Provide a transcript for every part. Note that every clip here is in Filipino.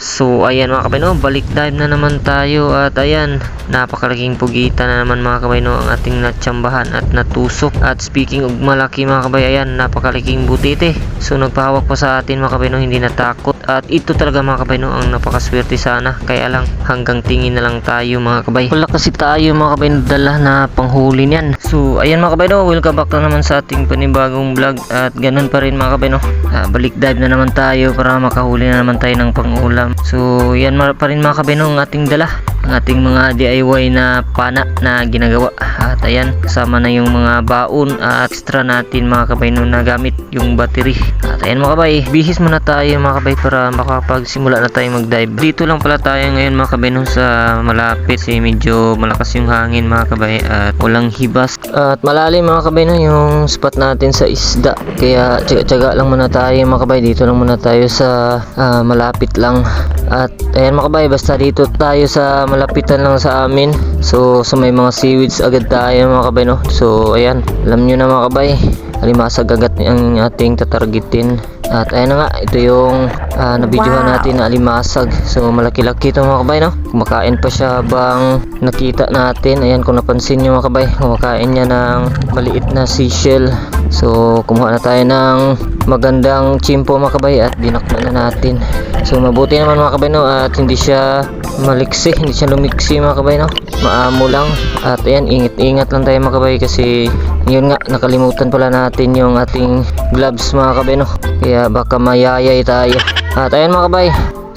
So ayan mga kabay no, balik dive na naman tayo at ayan, napakalaking pugita na naman mga kabay no ang ating natsambahan at natusok. At speaking of malaki mga kabay, ayan, napakalaking butite. So nagpahawak pa sa atin mga kabay no, hindi natakot. At ito talaga mga kabay no, ang napakaswerte sana. Kaya lang hanggang tingin na lang tayo mga kabay. Wala kasi tayo mga kabay na dala na panghuli niyan. So ayan mga kabay no, welcome back na naman sa ating panibagong vlog. At ganun pa rin mga kabay no, ah, balik dive na naman tayo para makahuli na naman tayo ng pangulam. So yan pa rin mga kabay no, ang ating dala. Ating mga DIY na pana na ginagawa. At ayan, kasama na yung mga baon at extra natin mga kabay na gamit yung battery. At ayan mga kabay, bihis muna tayo mga kabay para makapagsimula na tayo mag-dive. Dito lang pala tayo ngayon mga kabay no, sa malapit kasi medyo malakas yung hangin mga kabay at walang hibas. At malalim mga kabay no, yung spot natin sa isda. Kaya tsaga-tsaga lang muna tayo mga kabay. Dito lang muna tayo sa ah, malapit lang. At ayan mga kabay, basta dito tayo sa malapitan lang sa amin. So, sa may mga seaweeds agad tayo mga kabay no. So, ayan, alam nyo na mga kabay. Alimasag agad ang ating tatargetin. At ayan na nga, ito yung uh, nabidyohan Wow. natin na alimasag. So, malaki-laki ito mga kabay no. Kumakain pa siya bang nakita natin. Ayan, kung napansin nyo mga kabay, kumakain niya ng maliit na seashell. So, kumuha na tayo ng magandang chimpo mga kabay at dinakna na natin. So mabuti naman mga kabay no at hindi siya maliksi, hindi siya lumiksi mga kabay no. Maamo lang at ayan ingat-ingat lang tayo mga kabay kasi yun nga nakalimutan pala natin yung ating gloves mga kabay no. Kaya baka mayayay tayo. At ayan mga kabay,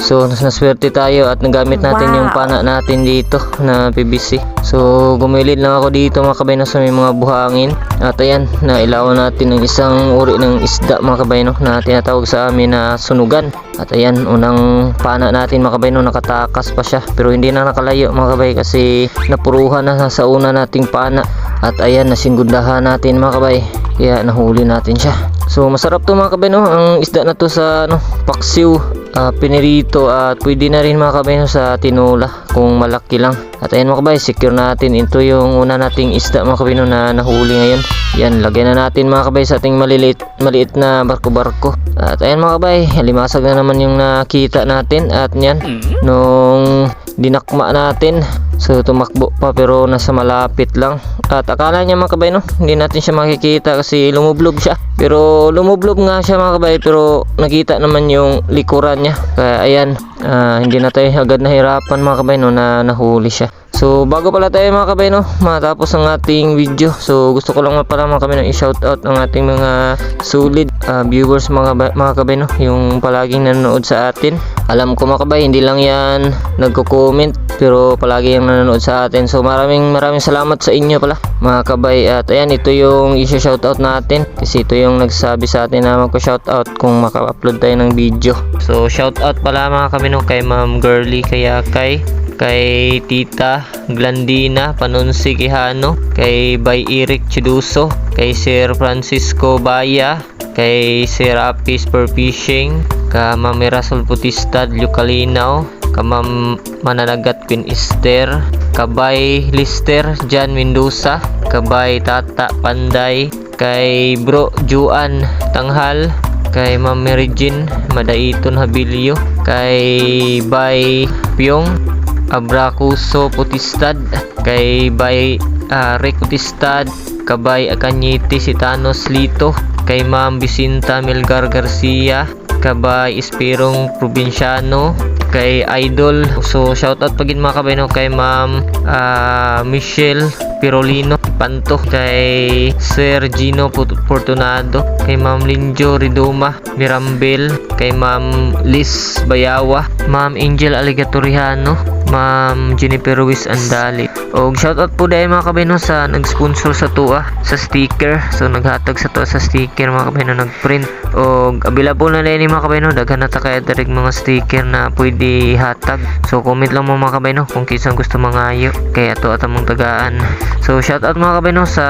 So, nas- naswerte tayo at nagamit natin Wow. yung pana natin dito na PVC. So, gumilid lang ako dito mga kabay no, sa may mga buhangin. At ayan, nailawan natin ng isang uri ng isda mga kabay no, na tinatawag sa amin na sunugan. At ayan, unang pana natin mga kabay no, nakatakas pa siya. Pero hindi na nakalayo mga kabay kasi napuruhan na sa una nating pana. At ayan, nasinggundahan natin mga kabay. Kaya nahuli natin siya. So masarap to mga kabay no, ang isda na to sa ano, paksiw, ah, pinirito at pwede na rin mga kabay no, sa tinula kung malaki lang. At ayan mga kabay, secure natin ito yung una nating isda mga kabay no, na nahuli ngayon. Yan, lagyan na natin mga kabay sa ating maliliit, maliit na barko-barko. At ayan mga kabay, limasag na naman yung nakita natin at yan, nung dinakma natin So tumakbo pa pero nasa malapit lang. At akala niya mga kabay no, hindi natin siya makikita kasi lumublob siya. Pero lumublob nga siya mga kabay pero nakita naman yung likuran niya. Kaya ayan, ah, hindi na tayo agad nahirapan mga kabay no na nahuli siya. So bago pala tayo mga kabay no, matapos ang ating video. So gusto ko lang pala mga kabay no, i-shoutout ang ating mga solid ah, viewers mga, mga kabay no, yung palaging nanonood sa atin. Alam ko mga kabay, hindi lang yan nagko-comment pero palagi yung nanonood sa atin. So maraming maraming salamat sa inyo pala mga kabay. At ayan, ito yung i-shoutout natin kasi ito yung nagsabi sa atin na magko-shoutout kung maka-upload tayo ng video. So shoutout pala mga kabay no, kay Ma'am Girly Kayakay kay Tita Glandina Panunsi Quijano, kay Bay Eric Chiduso, kay Sir Francisco Baya, kay Sir Apis per Fishing, ka Ma'am Mirasol Putistad Lucalinaw, ka Ma'am Mananagat Queen Esther, kabay Lister Jan Mendoza, kabay Tata Panday, kay Bro Juan Tanghal, kay Ma'am Mary Jean Madaiton Habilio, kay Bay Pyong Abracuso Putistad kay Bay uh, Rick Putistad kabay Akanyiti Sitanos Lito kay Ma'am Bisinta Melgar Garcia kabay Espirong Provinciano kay Idol. So shoutout pagin mga kabay no kay Ma'am ah, Michelle Pirolino Panto kay Sir Gino Fortunado kay Ma'am Linjo Ridoma Mirambel kay Ma'am Liz Bayawa Ma'am Angel Aligatoriano Ma'am Jennifer Ruiz Andali. Og shoutout po dahil mga kabay no sa nag-sponsor sa tuwa sa sticker. So naghatag sa tuwa sa sticker mga kabay no nag-print. Og available na din mga kabay no daghan na ta kaya direct mga sticker na pwede hatag so comment lang mo mga kabay no kung kinsa gusto mangayo. Kay ato atamong tagaan. So shoutout mga kabay no sa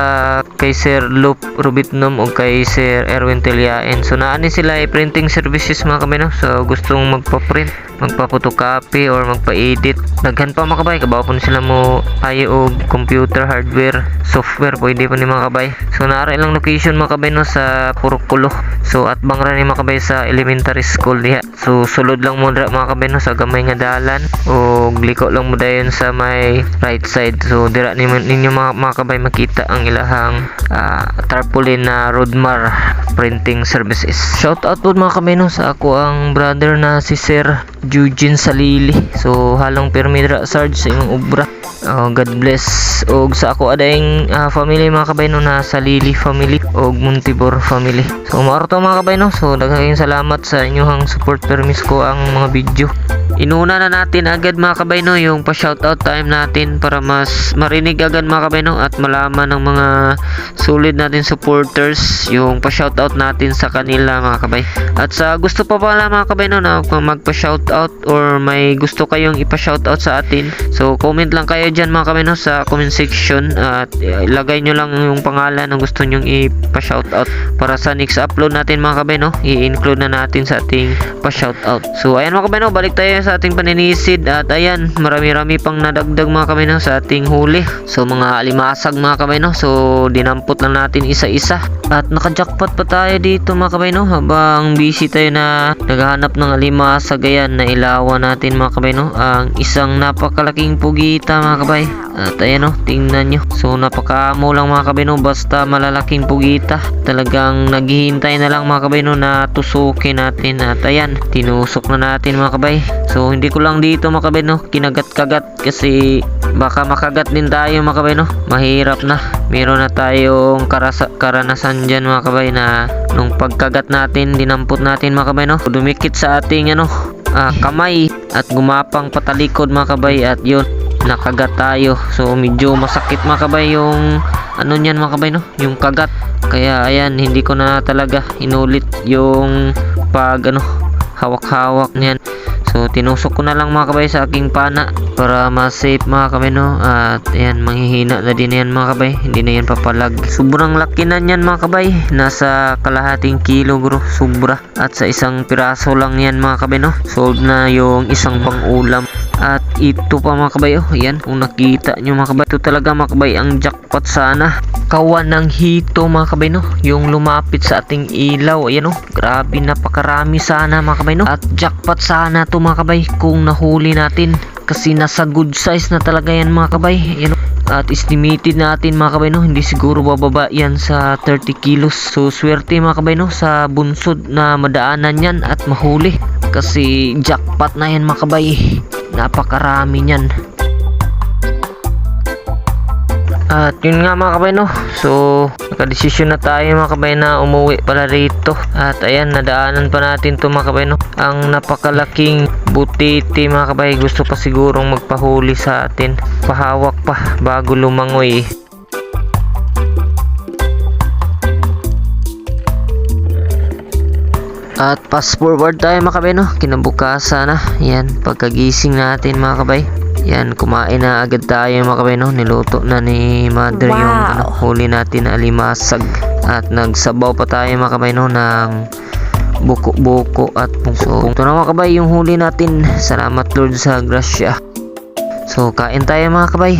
kay Sir Loop Rubitnom o kay Sir Erwin Teliaen. So naani sila ay printing services mga kabay no so gustong magpa-print magpa-photocopy or magpa-edit daghan pa mga kabay kabaw po sila mo payo og computer hardware software pwede po ni mga kabay. So naara ilang location mga kabay no sa Purukulo so at bang ra ni mga kabay sa elementary school diha. So sulod lang mo dra mga kabay no sa gamay nga dalan o liko lang mo dayon sa may right side. So dira ni ninyo mga, mga kabay makita ang ilahang ah, tarpaulin na Rodmar printing services. Shout out po mga kabay no sa ako ang brother na si Sir Eugene Salili. So halong permidra Sarge sa imong ubra Oh, God bless. Og sa ako adayng ah, family mga kabay no na Salili family og Montibor family. So maaro mga kabay no so daghang salamat sa inyong support. Permis ko ang mga video. Inuna na natin agad mga kabay no yung pa shoutout time natin para mas marinig agad mga kabay no at malaman ng mga solid natin supporters yung pa shoutout natin sa kanila mga kabay. At sa gusto pa pala mga kabay no na magpa shoutout or may gusto kayong shoutout sa atin. So comment lang kayo diyan mga kabay no sa comment section. At eh, ilagay nyo lang yung pangalan ng gusto nyong ipa shoutout para sa next upload natin mga kabay no i-include na natin sa ating pa shoutout. So ayan mga kabay no balik tayo sa ating paninisid. At ayan marami-rami pang nadagdag mga kabay no sa ating huli. So mga alimasag mga kabay no so dinampot lang natin isa-isa. At nakajackpot pa tayo dito mga kabay no habang busy tayo na naghahanap ng alimasag ayan na ilawan natin mga kabay no ang isang napakalaking pugita mga kabay. At ayan no tingnan nyo. So napakamo lang mga kabay no? Basta malalaking pugita. Talagang naghihintay na lang mga kabay no? Na tusukin natin. At ayan tinusok na natin mga kabay. So hindi ko lang dito mga kabay no? Kinagat-kagat kasi baka makagat din tayo mga kabay no? Mahirap na. Meron na tayong karasa, karanasan dyan mga kabay na nung pagkagat natin dinampot natin mga kabay no? Dumikit sa ating ano ah, kamay at gumapang patalikod mga kabay at yun nakagat tayo. So medyo masakit mga kabay yung ano niyan mga kabay no? Yung kagat. Kaya ayan hindi ko na talaga inulit yung pag ano hawak-hawak niyan So tinusok ko na lang mga kabay sa aking pana para mas safe mga kabay no? At ayan manghihina na din yan mga kabay. Hindi na yan papalag. Sobrang laki na yan mga kabay. Nasa kalahating kilo bro. Sobra. At sa isang piraso lang yan mga kabay no? Sold na yung isang pang ulam at ito pa mga kabay oh yan kung nakita nyo mga kabay ito talaga mga kabay ang jackpot sana. Kawan ng hito mga kabay no? Yung lumapit sa ating ilaw ayan oh. Grabe napakarami sana mga kabay no? At jackpot sana to mga kabay kung nahuli natin. Kasi nasa good size na talaga yan mga kabay ayan oh. at estimated natin mga kabay no? Hindi siguro bababa yan sa 30 kilos. So swerte mga kabay no? Sa bunsod na madaanan yan at mahuli. Kasi jackpot na yan mga kabay napakarami niyan. At yun nga mga kabay no? So nakadesisyon na tayo mga kabay na umuwi pala rito. At ayan nadaanan pa natin to mga kabay no? Ang napakalaking butiti mga kabay Gusto pa sigurong magpahuli sa atin. Pahawak pa bago lumangoy At fast forward tayo mga kabay no Kinabukasan na Yan pagkagising natin mga kabay yan, kumain na agad tayo mga kabay no. Niluto na ni mother yung Wow. ano, huli natin na alimasag. At nagsabaw pa tayo mga kabay no ng buko-buko at puso. Ito na mga kabay yung huli natin. Salamat Lord sa grasya. So, kain tayo mga kabay.